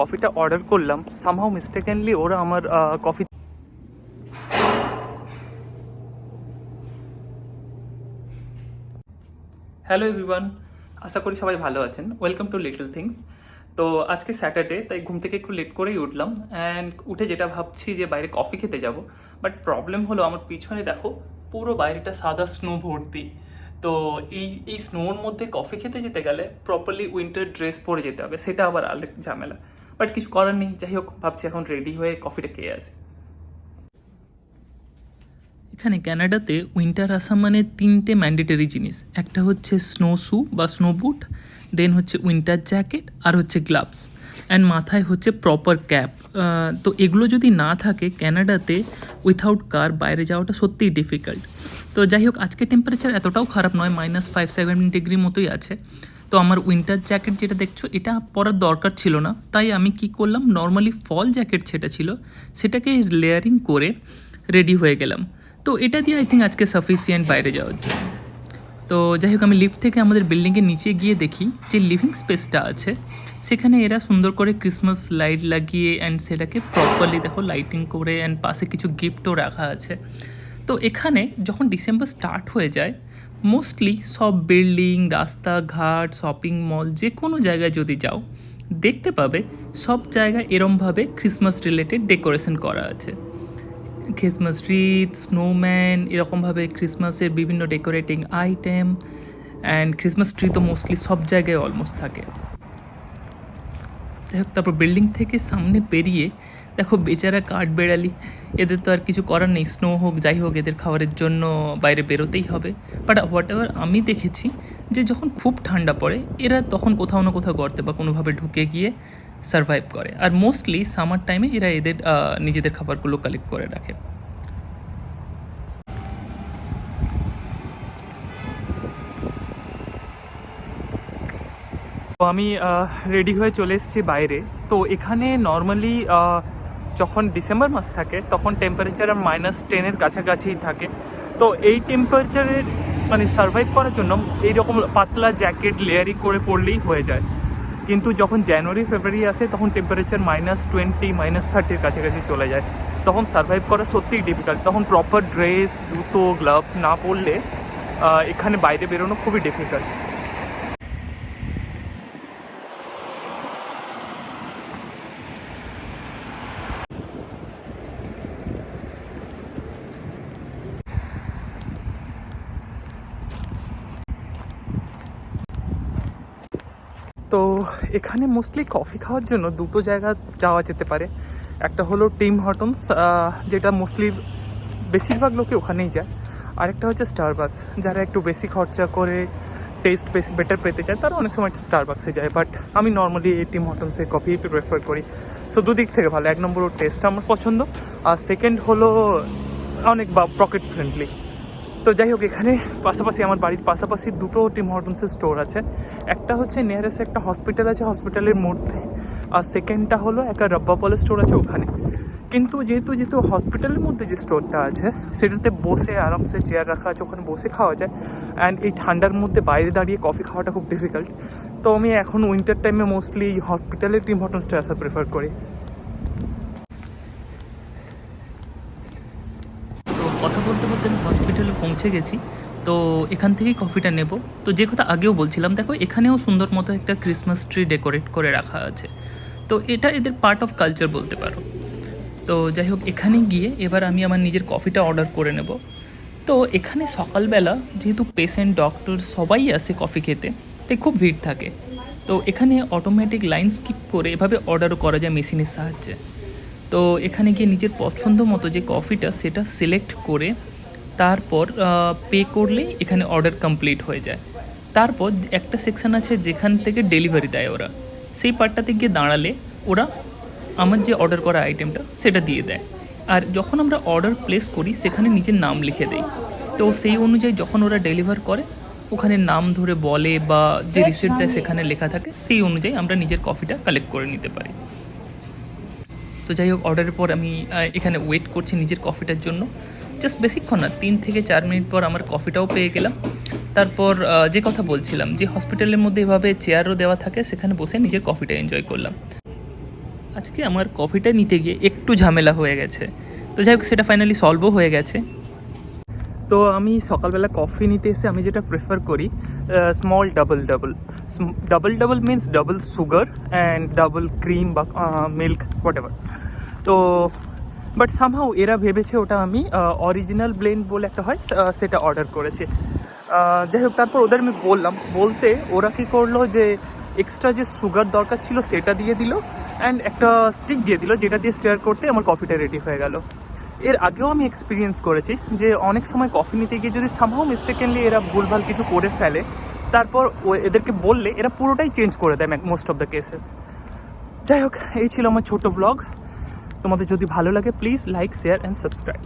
কফিটা অর্ডার করলাম somehow mistakenly ওরা আমার কফি হ্যালো এভরিওয়ান আশা করি সবাই ভালো আছেন। ওয়েলকাম টু লিটল থিংস তো আজকে স্যাটারডে তাই ঘুম থেকে একটু লেট করেই উঠলাম। অ্যান্ড উঠে যেটা ভাবছি যে বাইরে কফি খেতে যাব বাট প্রবলেম হলো আমার পিছনে দেখো, পুরো বাইরেটা সাদা স্নো ভর্তি। তো এই এই স্নোর মধ্যে কফি খেতে যেতে গেলে প্রপারলি উইন্টার ড্রেস পরে যেতে হবে, সেটা আবার আরেক ঝামেলা। বাট কিছু করার নেই। যাই হোক, ভাবছি এখন রেডি হয়ে কফিটা খেয়ে আসি। এখানে ক্যানাডাতে উইন্টার আসা মানে তিনটে ম্যান্ডেটরি জিনিস। একটা হচ্ছে স্নো শ্যু বা স্নো বুট দেন হচ্ছে উইন্টার জ্যাকেট আর হচ্ছে গ্লাভস অ্যান্ড মাথায় হচ্ছে প্রপার ক্যাপ তো এগুলো যদি না থাকে ক্যানাডাতে উইথাউট কার বাইরে যাওয়াটা সত্যিই ডিফিকাল্ট তো যাই হোক আজকে টেম্পারেচার এতটাও খারাপ নয় মাইনাস ফাইভ সেভেন ডিগ্রি মতোই আছে। তো আমার উইন্টার জ্যাকেট যেটা দেখছ, এটা পরার দরকার ছিল না। তাই আমি কি করলাম নর্মালি ফল জ্যাকেট যেটা ছিল, সেটাকে লেয়ারিং করে রেডি হয়ে গেলাম। তো এটা দিয়ে আই থিঙ্ক আজকে সাফিসিয়েন্ট বাইরে যাওয়ার জন্য। তো যাই হোক, আমি লিফট থেকে আমাদের বিল্ডিংয়ের নিচে গিয়ে দেখি যে লিভিং স্পেসটা আছে। সেখানে এরা সুন্দর করে ক্রিসমাস লাইট লাগিয়ে অ্যান্ড সেটাকে প্রপারলি দেখো লাইটিং করে অ্যান্ড পাশে কিছু গিফটও রাখা আছে। তো এখানে যখন ডিসেম্বর স্টার্ট হয়ে যায় মোস্টলি সব বিল্ডিং রাস্তাঘাট শপিং মল যে কোনো জায়গায় যদি যাও, দেখতে পাবে সব জায়গায় এরমভাবে ক্রিসমাস রিলেটেড ডেকোরেশন করা আছে। ক্রিসমাস রিথ স্নোম্যান এরকমভাবে ক্রিসমাসের বিভিন্ন decorating item and Christmas tree তো মোস্টলি সব জায়গায় অলমোস্ট থাকে। যাই হোক তারপর বিল্ডিং থেকে সামনে পেরিয়ে দেখো, বেচারা কাঠ বেড়ালি। এদের তো আর কিছু করার নেই। স্নো হোক, যাই হোক, এদের খাবারের জন্য বাইরে বেরোতেই হবে। বাট হোয়াট এভার আমি দেখেছি যে যখন খুব ঠান্ডা পড়ে, এরা তখন কোথাও না কোথাও গর্তে বা কোনোভাবে ঢুকে গিয়ে সারভাইভ করে। আর মোস্টলি সামার টাইমে এরা এদের নিজেদের খাবারগুলো কালেক্ট করে রাখে। আমি রেডি হয়ে চলে এসেছি বাইরে। তো এখানে নর্মালি যখন ডিসেম্বর মাস থাকে, তখন টেম্পারেচার আর মাইনাস টেনের কাছাকাছি থাকে। তো এই টেম্পারেচারের মানে সার্ভাইভ করার জন্য এইরকম পাতলা জ্যাকেট লেয়ারিং করে পরলেই হয়ে যায়। কিন্তু যখন জানুয়ারি ফেব্রুয়ারি আসে, তখন টেম্পারেচার মাইনাস টোয়েন্টি মাইনাস থার্টির কাছাকাছি চলে যায়। তখন সার্ভাইভ করা সত্যিই ডিফিকাল্ট তখন প্রপার ড্রেস জুতো গ্লাভস না পরলে এখানে বাইরে বেরোনো খুবই ডিফিকাল্ট তো এখানে মোস্টলি কফি খাওয়ার জন্য দুটো জায়গা যাওয়া যেতে পারে। একটা হলো টিম হটনস যেটা মোস্টলি বেশিরভাগ লোকে ওখানেই যায়। আরেকটা হচ্ছে স্টারবাক্স যারা একটু বেশি খরচা করে টেস্ট বেশি বেটার পেতে চায়, তারা অনেক সময় স্টারবাক্সে যায়। বাট আমি নর্মালি এই টিম হটনসের কফি প্রেফার করি। সো দুদিক থেকে ভালো। এক নম্বর ওর টেস্টটা আমার পছন্দ। আর সেকেন্ড হলো অনেক বা পকেট ফ্রেন্ডলি তো যাই হোক, এখানে পাশাপাশি আমার বাড়ির পাশাপাশি দুটো টিম হর্টনসের স্টোর আছে। একটা হচ্ছে নিয়ারেস্ট একটা হসপিটাল আছে হসপিটালের মধ্যে। আর সেকেন্ডটা হলো একটা রব্বাপলের স্টোর আছে ওখানে। কিন্তু যেহেতু যেহেতু হসপিটালের মধ্যে যে স্টোরটা আছে, সেটাতে বসে আরামসে চেয়ার রাখা আছে, ওখানে বসে খাওয়া যায়। অ্যান্ড এই ঠান্ডার মধ্যে বাইরে দাঁড়িয়ে কফি খাওয়াটা খুব ডিফিকাল্ট তো আমি এখন উইন্টার টাইমে মোস্টলি হসপিটালের টিম হর্টনসটা আসা প্রেফার করি। কথা বলতে বলতে আমি হসপিটালে পৌঁছে গেছি। তো এখান থেকেই কফিটা নেব। তো যে কথা আগেও বলছিলাম, দেখো এখানেও সুন্দর মতো একটা ক্রিসমাস ট্রি ডেকোরেট করে রাখা আছে। তো এটা এদের পার্ট অফ কালচার বলতে পারো। তো যাই হোক, এখানে গিয়ে এবার আমি আমার নিজের কফিটা অর্ডার করে নেব। তো এখানে সকালবেলা যেহেতু পেশেন্ট ডক্টর সবাই আসে কফি খেতে, তাই খুব ভিড় থাকে। তো এখানে অটোমেটিক লাইন স্কিপ করে এভাবে অর্ডারও করা যায় মেশিনের সাহায্যে। তো এখানে গিয়ে নিজের পছন্দ মতো যে কফিটা সেটা সিলেক্ট করে তারপর পে করলেই এখানে অর্ডার কমপ্লিট হয়ে যায়। তারপর একটা সেকশন আছে যেখান থেকে ডেলিভারি দেয় ওরা। সেই পার্টটাতে গিয়ে দাঁড়ালে ওরা আমার যে অর্ডার করা আইটেমটা সেটা দিয়ে দেয়। আর যখন আমরা অর্ডার প্লেস করি সেখানে নিজের নাম লিখে দেই। তো সেই অনুযায়ী যখন ওরা ডেলিভার করে ওখানে নাম ধরে বলে বা যে রিসিপ্ট দেয় সেখানে লেখা থাকে সেই অনুযায়ী আমরা নিজের কফিটা কালেক্ট করে নিতে পারি। তো যাই হোক অর্ডারের পর আমি এখানে ওয়েট করছি নিজের কফিটার জন্য। জাস্ট বেশিক্ষণ না, তিন থেকে চার মিনিট পর আমার কফিটাও পেয়ে গেলাম। তারপর যে কথা বলছিলাম, যে হসপিটালের মধ্যে এভাবে চেয়ারও দেওয়া থাকে, সেখানে বসে নিজের কফিটা এনজয় করলাম। আজকে আমার কফিটা নিতে গিয়ে একটু ঝামেলা হয়ে গেছে। তো যাই হোক, সেটা ফাইনালি সলভও হয়ে গেছে। তো আমি সকালবেলা কফি নিতে এসে আমি যেটা প্রেফার করি small double double double double means double sugar and double cream বা মিল্ক হোয়াট তো বাট সামহাও এরা ভেবেছে ওটা আমি অরিজিনাল ব্লেন্ড বলে একটা হয় সেটা অর্ডার করেছে। যাই হোক, তারপর ওদের আমি বললাম, বলতে ওরা কী করল যে এক্সট্রা যে সুগার দরকার ছিল সেটা দিয়ে দিল অ্যান্ড একটা স্টিক দিয়ে দিল, যেটা দিয়ে স্টেয়ার করতে আমার কফিটা রেডি হয়ে গেল। এর আগেও আমি এক্সপিরিয়েন্স করেছি যে, অনেক সময় কফি নিতে গিয়ে যদি সামহাও মিস্টেকেনলি এরা ভুলভাল কিছু করে ফেলে, তারপর ও, এদেরকে বললে এরা পুরোটাই চেঞ্জ করে দেয় মোস্ট অফ দ্য কেসেস যাই হোক, এই ছিল আমার ছোট ব্লগ তোমাদের যদি ভালো লাগে please like share and subscribe